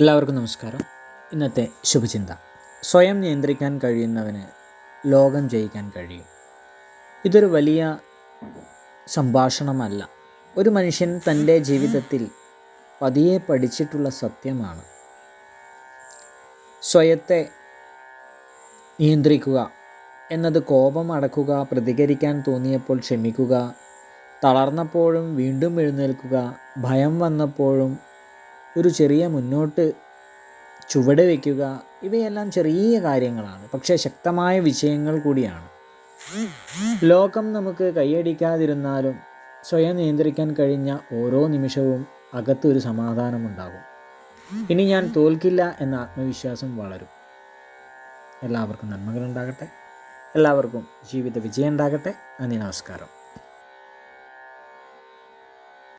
എല്ലാവർക്കും നമസ്കാരം. ഇന്നത്തെ ശുഭചിന്ത. സ്വയം നിയന്ത്രിക്കാൻ കഴിയുന്നവന് ലോകം ജയിക്കാൻ കഴിയും. ഇതൊരു വലിയ സംഭാഷണമല്ല. ഒരു മനുഷ്യൻ തന്റെ ജീവിതത്തിൽ പതിയെ പഠിച്ചിട്ടുള്ള സത്യമാണ്. സ്വയത്തെ നിയന്ത്രിക്കുക എന്നത് കോപം അടക്കുക പ്രതികരിക്കാൻ തോന്നിയപ്പോൾ ക്ഷമിക്കുക തളർന്നപ്പോഴും വീണ്ടും എഴുന്നേൽക്കുക ഭയം വന്നപ്പോഴും ഒരു ചെറിയ മുന്നോട്ട് ചുവട് വയ്ക്കുക ഇവയെല്ലാം ചെറിയ കാര്യങ്ങളാണ് പക്ഷേ ശക്തമായ വിഷയങ്ങൾ കൂടിയാണ്. ലോകം നമുക്ക് കൈയടിക്കാതിരുന്നാലും സ്വയം നിയന്ത്രിക്കാൻ കഴിഞ്ഞ ഓരോ നിമിഷവും അകത്തൊരു സമാധാനമുണ്ടാകും. ഇനി ഞാൻ തോൽക്കില്ല എന്ന ആത്മവിശ്വാസം വളരും. എല്ലാവർക്കും നന്മകളുണ്ടാകട്ടെ. എല്ലാവർക്കും ജീവിത വിജയം ഉണ്ടാകട്ടെ നന്ദി നമസ്കാരം.